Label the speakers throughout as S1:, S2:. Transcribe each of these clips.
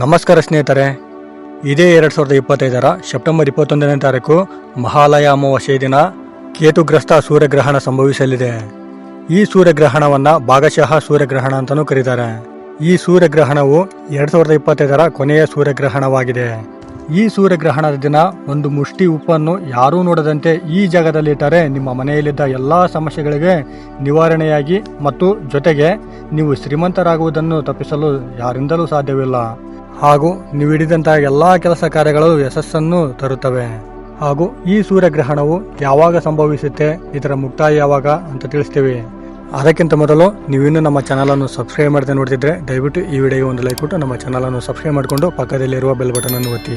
S1: ನಮಸ್ಕಾರ ಸ್ನೇಹಿತರೆ. ಇದೇ ಎರಡು ಸಾವಿರದ ಇಪ್ಪತ್ತೈದರ ಸೆಪ್ಟೆಂಬರ್ ಇಪ್ಪತ್ತೊಂದನೇ ತಾರೀಕು ಮಹಾಲಯ ಅಮಾವಾಸ್ಯೆ ದಿನ. ಕೇತುಗ್ರಸ್ತ ಸೂರ್ಯಗ್ರಹಣ ಸಂಭವಿಸಲಿದೆ. ಈ ಸೂರ್ಯಗ್ರಹಣವನ್ನ ಭಾಗಶಃ ಸೂರ್ಯಗ್ರಹಣ ಅಂತಲೂ ಕರೀತಾರೆ. ಈ ಸೂರ್ಯಗ್ರಹಣವು ಎರಡು ಸಾವಿರದ ಇಪ್ಪತ್ತೈದರ ಕೊನೆಯ ಸೂರ್ಯಗ್ರಹಣವಾಗಿದೆ. ಈ ಸೂರ್ಯಗ್ರಹಣದ ದಿನ ಒಂದು ಮುಷ್ಟಿ ಉಪ್ಪನ್ನು ಯಾರೂ ನೋಡದಂತೆ ಈ ಜಾಗದಲ್ಲಿಟ್ಟರೆ ನಿಮ್ಮ ಮನೆಯಲ್ಲಿದ್ದ ಎಲ್ಲ ಸಮಸ್ಯೆಗಳಿಗೆ ನಿವಾರಣೆಯಾಗಿ ಮತ್ತು ಜೊತೆಗೆ ನೀವು ಶ್ರೀಮಂತರಾಗುವುದನ್ನು ತಪ್ಪಿಸಲು ಯಾರಿಂದಲೂ ಸಾಧ್ಯವಿಲ್ಲ. ಹಾಗೂ ನೀವು ಹಿಡಿದಂತಹ ಎಲ್ಲಾ ಕೆಲಸ ಕಾರ್ಯಗಳು ಯಶಸ್ಸನ್ನು ತರುತ್ತವೆ. ಹಾಗೂ ಈ ಸೂರ್ಯಗ್ರಹಣವು ಯಾವಾಗ ಸಂಭವಿಸುತ್ತೆ, ಇದರ ಮುಕ್ತಾಯ ಯಾವಾಗ ಅಂತ ತಿಳಿಸ್ತೀವಿ. ಅದಕ್ಕಿಂತ ಮೊದಲು ನೀವಿನ್ನು ನಮ್ಮ ಚಾನಲನ್ನು ಸಬ್ಸ್ಕ್ರೈಬ್ ಮಾಡದೆ ನೋಡ್ತಿದ್ರೆ ದಯವಿಟ್ಟು ಈ ವಿಡಿಯೋ ಒಂದು ಲೈಕ್ ಕೊಟ್ಟು ನಮ್ಮ ಚಾನಲನ್ನು ಸಬ್ಸ್ಕ್ರೈಬ್ ಮಾಡಿಕೊಂಡು ಪಕ್ಕದಲ್ಲಿರುವ ಬೆಲ್ ಬಟನ್ ಅನ್ನು ಒತ್ತಿ.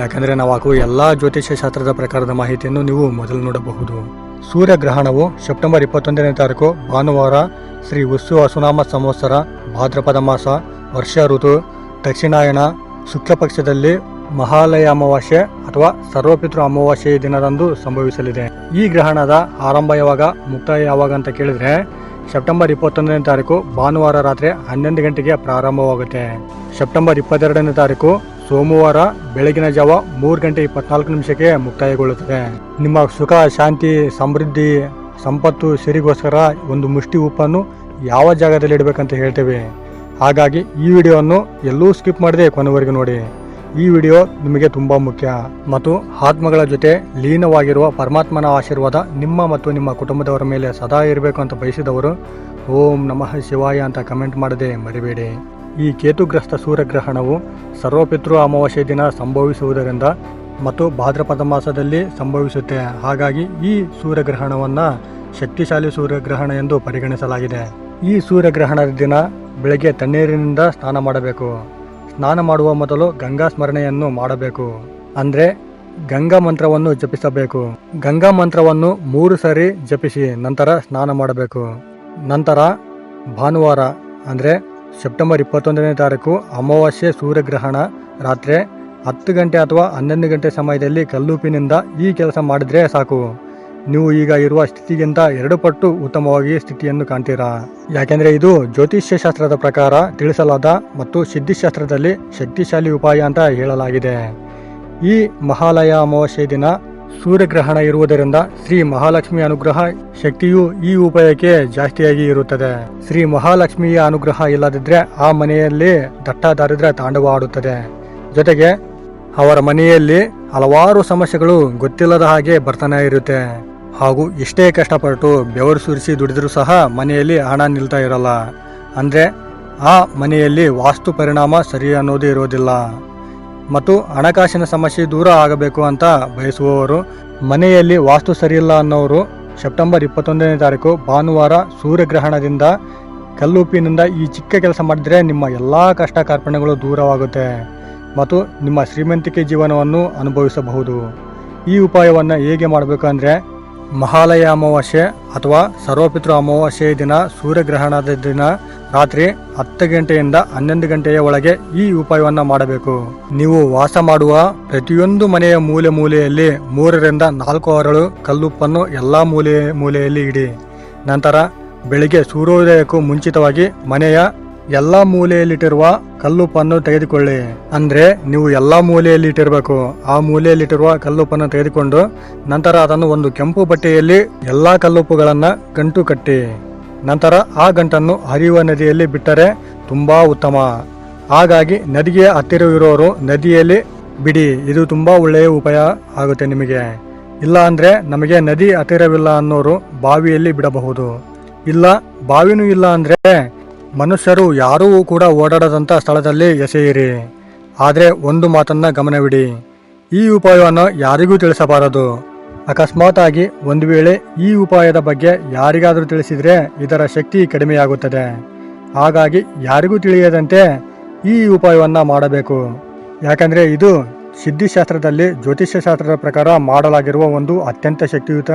S1: ಯಾಕಂದರೆ ನಾವು ಹಾಕುವ ಎಲ್ಲ ಜ್ಯೋತಿಷ್ಯ ಶಾಸ್ತ್ರದ ಪ್ರಕಾರದ ಮಾಹಿತಿಯನ್ನು ನೀವು ಮೊದಲು ನೋಡಬಹುದು. ಸೂರ್ಯಗ್ರಹಣವು ಸೆಪ್ಟೆಂಬರ್ ಇಪ್ಪತ್ತೊಂದನೇ ತಾರೀಕು, ಭಾನುವಾರ ಶ್ರೀ ಉಸ್ಸು ಅಸುನಾಮ ಸಂವತ್ಸರ, ಭಾದ್ರಪದ ಮಾಸ, ವರ್ಷ ಋತು ದಕ್ಷಿಣಾಯಣ ಶುಕ್ಲ ಪಕ್ಷದಲ್ಲಿ ಮಹಾಲಯ ಅಮಾವಾಸ್ಯೆ ಅಥವಾ ಸರ್ವಪಿತೃ ಅಮಾವಾಸ್ಯೆ ದಿನದಂದು ಸಂಭವಿಸಲಿದೆ. ಈ ಗ್ರಹಣದ ಆರಂಭ ಯಾವಾಗ, ಮುಕ್ತಾಯ ಯಾವಾಗ ಅಂತ ಕೇಳಿದ್ರೆ, ಸೆಪ್ಟೆಂಬರ್ ಇಪ್ಪತ್ತೊಂದನೇ ತಾರೀಕು ಭಾನುವಾರ ರಾತ್ರಿ ಹನ್ನೊಂದು ಗಂಟೆಗೆ ಪ್ರಾರಂಭವಾಗುತ್ತೆ. ಸೆಪ್ಟೆಂಬರ್ ಇಪ್ಪತ್ತೆರಡನೇ ತಾರೀಕು ಸೋಮವಾರ ಬೆಳಗಿನ ಜಾವ ಮೂರು ಗಂಟೆ ಇಪ್ಪತ್ನಾಲ್ಕು ನಿಮಿಷಕ್ಕೆ ಮುಕ್ತಾಯಗೊಳ್ಳುತ್ತದೆ. ನಿಮ್ಮ ಸುಖ, ಶಾಂತಿ, ಸಮೃದ್ಧಿ, ಸಂಪತ್ತು, ಸಿರಿಗೋಸ್ಕರ ಒಂದು ಮುಷ್ಟಿ ಉಪ್ಪನ್ನು ಯಾವ ಜಾಗದಲ್ಲಿ ಇಡಬೇಕಂತ ಹೇಳ್ತೇವೆ? ಹಾಗಾಗಿ ಈ ವಿಡಿಯೋವನ್ನು ಎಲ್ಲೂ ಸ್ಕಿಪ್ ಮಾಡದೆ ಕೊನೆವರೆಗೂ ನೋಡಿ. ಈ ವಿಡಿಯೋ ನಿಮಗೆ ತುಂಬ ಮುಖ್ಯ. ಮತ್ತು ಆತ್ಮಗಳ ಜೊತೆ ಲೀನವಾಗಿರುವ ಪರಮಾತ್ಮನ ಆಶೀರ್ವಾದ ನಿಮ್ಮ ಮತ್ತು ನಿಮ್ಮ ಕುಟುಂಬದವರ ಮೇಲೆ ಸದಾ ಇರಬೇಕು ಅಂತ ಬಯಸಿದವರು, ಓಂ ನಮಃ ಶಿವಾಯ ಅಂತ ಕಮೆಂಟ್ ಮಾಡದೆ ಮರಿಬೇಡಿ. ಈ ಕೇತುಗ್ರಸ್ತ ಸೂರ್ಯಗ್ರಹಣವು ಸರ್ವಪಿತೃ ಅಮಾವಾಸ್ಯೆ ದಿನ ಸಂಭವಿಸುವುದರಿಂದ ಮತ್ತು ಭಾದ್ರಪದ ಮಾಸದಲ್ಲಿ ಸಂಭವಿಸುತ್ತೆ. ಹಾಗಾಗಿ ಈ ಸೂರ್ಯಗ್ರಹಣವನ್ನು ಶಕ್ತಿಶಾಲಿ ಸೂರ್ಯಗ್ರಹಣ ಎಂದು ಪರಿಗಣಿಸಲಾಗಿದೆ. ಈ ಸೂರ್ಯಗ್ರಹಣದ ದಿನ ಬೆಳಗ್ಗೆ ತಣ್ಣೀರಿನಿಂದ ಸ್ನಾನ ಮಾಡಬೇಕು. ಸ್ನಾನ ಮಾಡುವ ಮೊದಲು ಗಂಗಾ ಸ್ಮರಣೆಯನ್ನು ಮಾಡಬೇಕು. ಅಂದ್ರೆ ಗಂಗಾ ಮಂತ್ರವನ್ನು ಜಪಿಸಬೇಕು. ಗಂಗಾ ಮಂತ್ರವನ್ನು ಮೂರು ಸಾರಿ ಜಪಿಸಿ ನಂತರ ಸ್ನಾನ ಮಾಡಬೇಕು. ನಂತರ ಭಾನುವಾರ, ಅಂದ್ರೆ ಸೆಪ್ಟೆಂಬರ್ ಇಪ್ಪತ್ತೊಂದನೇ ತಾರೀಕು ಅಮಾವಾಸ್ಯೆ ಸೂರ್ಯಗ್ರಹಣ ರಾತ್ರಿ ಹತ್ತು ಗಂಟೆ ಅಥವಾ ಹನ್ನೊಂದು ಗಂಟೆ ಸಮಯದಲ್ಲಿ ಕಲ್ಲುಪಿನಿಂದ ಈ ಕೆಲಸ ಮಾಡಿದ್ರೆ ಸಾಕು. ನೀವು ಈಗ ಇರುವ ಸ್ಥಿತಿಗಿಂತ ಎರಡು ಪಟ್ಟು ಉತ್ತಮವಾಗಿ ಸ್ಥಿತಿಯನ್ನು ಕಾಣ್ತೀರಾ? ಯಾಕೆಂದ್ರೆ ಇದು ಜ್ಯೋತಿಷ್ಯ ಶಾಸ್ತ್ರದ ಪ್ರಕಾರ ತಿಳಿಸಲಾದ ಮತ್ತು ಸಿದ್ಧಿಶಾಸ್ತ್ರದಲ್ಲಿ ಶಕ್ತಿಶಾಲಿ ಉಪಾಯ ಅಂತ ಹೇಳಲಾಗಿದೆ. ಈ ಮಹಾಲಯ ಅಮಾವಾಸ್ಯೆ ದಿನ ಸೂರ್ಯಗ್ರಹಣ ಇರುವುದರಿಂದ ಶ್ರೀ ಮಹಾಲಕ್ಷ್ಮಿ ಅನುಗ್ರಹ ಶಕ್ತಿಯು ಈ ಉಪಾಯಕ್ಕೆ ಜಾಸ್ತಿಯಾಗಿ ಇರುತ್ತದೆ. ಶ್ರೀ ಮಹಾಲಕ್ಷ್ಮಿಯ ಅನುಗ್ರಹ ಇಲ್ಲದಿದ್ದರೆ ಆ ಮನೆಯಲ್ಲಿ ದಟ್ಟ ದಾರಿದ್ರ್ಯ ತಾಂಡವ ಆಡುತ್ತದೆ. ಜೊತೆಗೆ ಅವರ ಮನೆಯಲ್ಲಿ ಹಲವಾರು ಸಮಸ್ಯೆಗಳು ಗೊತ್ತಿಲ್ಲದ ಹಾಗೆ ಬರ್ತಾನೆ ಇರುತ್ತೆ. ಹಾಗೂ ಎಷ್ಟೇ ಕಷ್ಟಪಟ್ಟು ಬೆವರು ಸುರಿಸಿ ದುಡಿದರೂ ಸಹ ಮನೆಯಲ್ಲಿ ಹಣ ನಿಲ್ತಾ ಇರಲ್ಲ. ಅಂದರೆ ಆ ಮನೆಯಲ್ಲಿ ವಾಸ್ತು ಪರಿಣಾಮ ಸರಿ ಅನ್ನೋದು ಇರೋದಿಲ್ಲ. ಮತ್ತು ಹಣಕಾಸಿನ ಸಮಸ್ಯೆ ದೂರ ಆಗಬೇಕು ಅಂತ ಬಯಸುವವರು, ಮನೆಯಲ್ಲಿ ವಾಸ್ತು ಸರಿಯಿಲ್ಲ ಅನ್ನೋರು ಸೆಪ್ಟೆಂಬರ್ ಇಪ್ಪತ್ತೊಂದನೇ ತಾರೀಕು ಭಾನುವಾರ ಸೂರ್ಯಗ್ರಹಣದಿಂದ ಕಲ್ಲುಪ್ಪಿನಿಂದ ಈ ಚಿಕ್ಕ ಕೆಲಸ ಮಾಡಿದ್ರೆ ನಿಮ್ಮ ಎಲ್ಲ ಕಷ್ಟ ಕಾರ್ಪಣ್ಯಗಳು ದೂರವಾಗುತ್ತೆ ಮತ್ತು ನಿಮ್ಮ ಶ್ರೀಮಂತಿಕೆ ಜೀವನವನ್ನು ಅನುಭವಿಸಬಹುದು. ಈ ಉಪಾಯವನ್ನು ಹೇಗೆ ಮಾಡಬೇಕು ಅಂದರೆ ಮಹಾಲಯ ಅಮಾವಾಸ್ಯೆ ಅಥವಾ ಸರ್ವಪಿತೃ ಅಮಾವಾಸ್ಯೆಯ ದಿನ ಸೂರ್ಯಗ್ರಹಣದ ದಿನ ರಾತ್ರಿ ಹತ್ತು ಗಂಟೆಯಿಂದ ಹನ್ನೊಂದು ಗಂಟೆಯ ಒಳಗೆ ಈ ಉಪಾಯವನ್ನು ಮಾಡಬೇಕು. ನೀವು ವಾಸ ಮಾಡುವ ಪ್ರತಿಯೊಂದು ಮನೆಯ ಮೂಲೆ ಮೂಲೆಯಲ್ಲಿ ಮೂರರಿಂದ ನಾಲ್ಕು ಅರಳು ಕಲ್ಲುಪ್ಪನ್ನು ಎಲ್ಲ ಮೂಲೆ ಮೂಲೆಯಲ್ಲಿ ಇಡಿ. ನಂತರ ಬೆಳಿಗ್ಗೆ ಸೂರ್ಯೋದಯಕ್ಕೂ ಮುಂಚಿತವಾಗಿ ಮನೆಯ ಎಲ್ಲ ಮೂಲೆಯಲ್ಲಿಟ್ಟಿರುವ ಕಲ್ಲುಪ್ಪನ್ನು ತೆಗೆದುಕೊಳ್ಳಿ. ಅಂದ್ರೆ ನೀವು ಎಲ್ಲ ಮೂಲೆಯಲ್ಲಿ ಇಟ್ಟಿರಬೇಕು ಆ ಮೂಲೆಯಲ್ಲಿಟ್ಟಿರುವ ಕಲ್ಲುಪ್ಪನ್ನು ತೆಗೆದುಕೊಂಡು ನಂತರ ಅದನ್ನು ಒಂದು ಕೆಂಪು ಬಟ್ಟೆಯಲ್ಲಿ ಎಲ್ಲಾ ಕಲ್ಲುಪ್ಪುಗಳನ್ನ ಗಂಟು ಕಟ್ಟಿ. ನಂತರ ಆ ಗಂಟನ್ನು ಹರಿಯುವ ನದಿಯಲ್ಲಿ ಬಿಟ್ಟರೆ ತುಂಬಾ ಉತ್ತಮ. ಹಾಗಾಗಿ ನದಿಗೆ ಹತ್ತಿರವಿರೋರು ನದಿಯಲ್ಲಿ ಬಿಡಿ. ಇದು ತುಂಬಾ ಒಳ್ಳೆಯ ಉಪಾಯ ಆಗುತ್ತೆ ನಿಮಗೆ. ಇಲ್ಲ ಅಂದ್ರೆ ನಮಗೆ ನದಿ ಹತ್ತಿರವಿಲ್ಲ ಅನ್ನೋರು ಬಾವಿಯಲ್ಲಿ ಬಿಡಬಹುದು. ಇಲ್ಲ, ಬಾವಿನೂ ಇಲ್ಲ ಅಂದ್ರೆ ಮನುಷ್ಯರು ಯಾರೂ ಕೂಡ ಓಡಾಡದಂಥ ಸ್ಥಳದಲ್ಲಿ ಎಸೆಯಿರಿ. ಆದರೆ ಒಂದು ಮಾತನ್ನು ಗಮನವಿಡಿ. ಈ ಉಪಾಯವನ್ನು ಯಾರಿಗೂ ತಿಳಿಸಬಾರದು. ಅಕಸ್ಮಾತ್ ಆಗಿ ಒಂದು ವೇಳೆ ಈ ಉಪಾಯದ ಬಗ್ಗೆ ಯಾರಿಗಾದರೂ ತಿಳಿಸಿದರೆ ಇದರ ಶಕ್ತಿ ಕಡಿಮೆಯಾಗುತ್ತದೆ. ಹಾಗಾಗಿ ಯಾರಿಗೂ ತಿಳಿಯದಂತೆ ಈ ಉಪಾಯವನ್ನು ಮಾಡಬೇಕು. ಯಾಕಂದರೆ ಇದು ಸಿದ್ಧಿಶಾಸ್ತ್ರದಲ್ಲಿ ಜ್ಯೋತಿಷ್ಯಶಾಸ್ತ್ರದ ಪ್ರಕಾರ ಮಾಡಲಾಗಿರುವ ಒಂದು ಅತ್ಯಂತ ಶಕ್ತಿಯುತ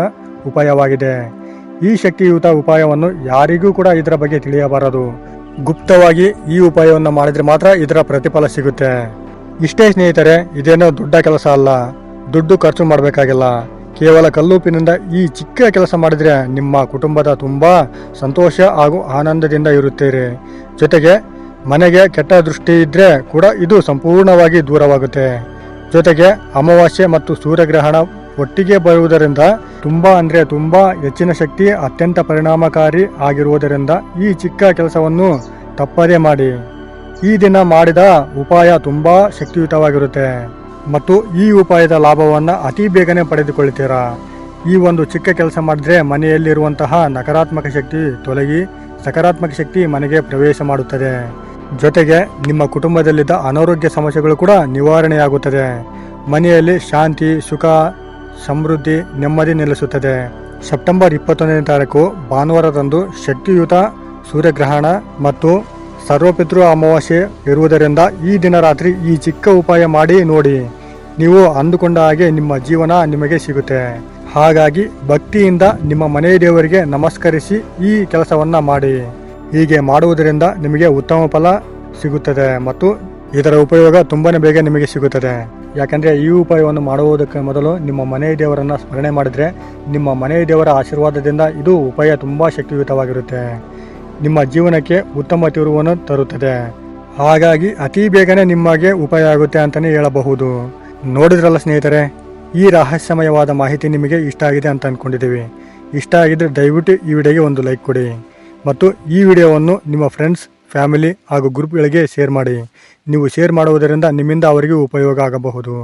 S1: ಉಪಾಯವಾಗಿದೆ. ಈ ಶಕ್ತಿಯುತ ಉಪಾಯವನ್ನು ಯಾರಿಗೂ ಕೂಡ ಇದರ ಬಗ್ಗೆ ತಿಳಿಯಬಾರದು. ಗುಪ್ತವಾಗಿ ಈ ಉಪಾಯವನ್ನು ಮಾಡಿದ್ರೆ ಮಾತ್ರ ಇದರ ಪ್ರತಿಫಲ ಸಿಗುತ್ತೆ. ಇಷ್ಟೇ ಸ್ನೇಹಿತರೆ, ಇದೇನೋ ದೊಡ್ಡ ಕೆಲಸ ಅಲ್ಲ. ದುಡ್ಡು ಖರ್ಚು ಮಾಡಬೇಕಾಗಿಲ್ಲ. ಕೇವಲ ಕಲ್ಲುಪಿನಿಂದ ಈ ಚಿಕ್ಕ ಕೆಲಸ ಮಾಡಿದರೆ ನಿಮ್ಮ ಕುಟುಂಬದ ತುಂಬ ಸಂತೋಷ ಹಾಗೂ ಆನಂದದಿಂದ ಇರುತ್ತೀರಿ. ಜೊತೆಗೆ, ಮನೆಗೆ ಕೆಟ್ಟ ದೃಷ್ಟಿ ಇದ್ದರೆ ಕೂಡ ಇದು ಸಂಪೂರ್ಣವಾಗಿ ದೂರವಾಗುತ್ತೆ. ಜೊತೆಗೆ, ಅಮಾವಾಸ್ಯೆ ಮತ್ತು ಸೂರ್ಯಗ್ರಹಣ ಒಟ್ಟಿಗೆ ಬರುವುದರಿಂದ ತುಂಬಾ ಅಂದ್ರೆ ತುಂಬಾ ಹೆಚ್ಚಿನ ಶಕ್ತಿ ಅತ್ಯಂತ ಪರಿಣಾಮಕಾರಿ ಆಗಿರುವುದರಿಂದ ಈ ಚಿಕ್ಕ ಕೆಲಸವನ್ನು ತಪ್ಪದೇ ಮಾಡಿ. ಈ ದಿನ ಮಾಡಿದ ಉಪಾಯ ತುಂಬಾ ಶಕ್ತಿಯುತವಾಗಿರುತ್ತೆ. ಮತ್ತು ಈ ಉಪಾಯದ ಲಾಭವನ್ನು ಅತಿ ಬೇಗನೆ ಪಡೆದುಕೊಳ್ಳುತ್ತೀರಾ? ಈ ಒಂದು ಚಿಕ್ಕ ಕೆಲಸ ಮಾಡಿದ್ರೆ ಮನೆಯಲ್ಲಿರುವಂತಹ ನಕಾರಾತ್ಮಕ ಶಕ್ತಿ ತೊಲಗಿ ಸಕಾರಾತ್ಮಕ ಶಕ್ತಿ ಮನೆಗೆ ಪ್ರವೇಶ ಮಾಡುತ್ತದೆ. ಜೊತೆಗೆ ನಿಮ್ಮ ಕುಟುಂಬದಲ್ಲಿದ್ದ ಅನಾರೋಗ್ಯ ಸಮಸ್ಯೆಗಳು ಕೂಡ ನಿವಾರಣೆಯಾಗುತ್ತದೆ. ಮನೆಯಲ್ಲಿ ಶಾಂತಿ, ಸುಖ ಸಮೃದ್ಧಿ ನೆಮ್ಮದಿ ನೆಲೆಸುತ್ತದೆ. ಸೆಪ್ಟೆಂಬರ್ ಇಪ್ಪತ್ತೊಂದನೇ ತಾರೀಕು ಭಾನುವಾರದಂದು ಶಕ್ತಿಯುತ ಸೂರ್ಯಗ್ರಹಣ ಮತ್ತು ಸರ್ವಪಿತೃ ಅಮಾವಾಸ್ಯೆ ಇರುವುದರಿಂದ ಈ ದಿನ ರಾತ್ರಿ ಈ ಚಿಕ್ಕ ಉಪಾಯ ಮಾಡಿ ನೋಡಿ. ನೀವು ಅಂದುಕೊಂಡ ಹಾಗೆ ನಿಮ್ಮ ಜೀವನ ನಿಮಗೆ ಸಿಗುತ್ತೆ. ಹಾಗಾಗಿ ಭಕ್ತಿಯಿಂದ ನಿಮ್ಮ ಮನೆಯ ದೇವರಿಗೆ ನಮಸ್ಕರಿಸಿ ಈ ಕೆಲಸವನ್ನ ಮಾಡಿ. ಹೀಗೆ ಮಾಡುವುದರಿಂದ ನಿಮಗೆ ಉತ್ತಮ ಫಲ ಸಿಗುತ್ತದೆ ಮತ್ತು ಇದರ ಉಪಯೋಗ ತುಂಬಾ ಬೇಗ ನಿಮಗೆ ಸಿಗುತ್ತದೆ. ಯಾಕಂದ್ರೆ ಈ ಉಪಾಯವನ್ನು ಮಾಡುವುದಕ್ಕೆ ಮೊದಲು ನಿಮ್ಮ ಮನೆಯ ದೇವರನ್ನು ಸ್ಮರಣೆ ಮಾಡಿದರೆ ನಿಮ್ಮ ಮನೆಯ ದೇವರ ಆಶೀರ್ವಾದದಿಂದ ಇದು ಉಪಾಯ ತುಂಬ ಶಕ್ತಿಯುತವಾಗಿರುತ್ತೆ. ನಿಮ್ಮ ಜೀವನಕ್ಕೆ ಉತ್ತಮ ತಿರುವನ್ನು ತರುತ್ತದೆ. ಹಾಗಾಗಿ ಅತಿ ಬೇಗನೆ ನಿಮಗೆ ಉಪಾಯ ಆಗುತ್ತೆ ಅಂತಲೇ ಹೇಳಬಹುದು. ನೋಡಿದ್ರಲ್ಲ ಸ್ನೇಹಿತರೆ, ಈ ರಹಸ್ಯಮಯವಾದ ಮಾಹಿತಿ ನಿಮಗೆ ಇಷ್ಟ ಆಗಿದೆ ಅಂತ ಅಂದ್ಕೊಂಡಿದ್ದೀವಿ ಇಷ್ಟ ಆಗಿದ್ರೆ ದಯವಿಟ್ಟು ಈ ವಿಡಿಯೋಗೆ ಒಂದು ಲೈಕ್ ಕೊಡಿ. ಮತ್ತು ಈ ವಿಡಿಯೋವನ್ನು ನಿಮ್ಮ ಫ್ರೆಂಡ್ಸ್ ಫ್ಯಾಮಿಲಿ ಹಾಗೂ ಗ್ರೂಪ್ಗಳಿಗೆ ಶೇರ್ ಮಾಡಿ. ನೀವು ಶೇರ್ ಮಾಡುವುದರಿಂದ ನಿಮ್ಮಿಂದ ಅವರಿಗೆ ಉಪಯೋಗ ಆಗಬಹುದು.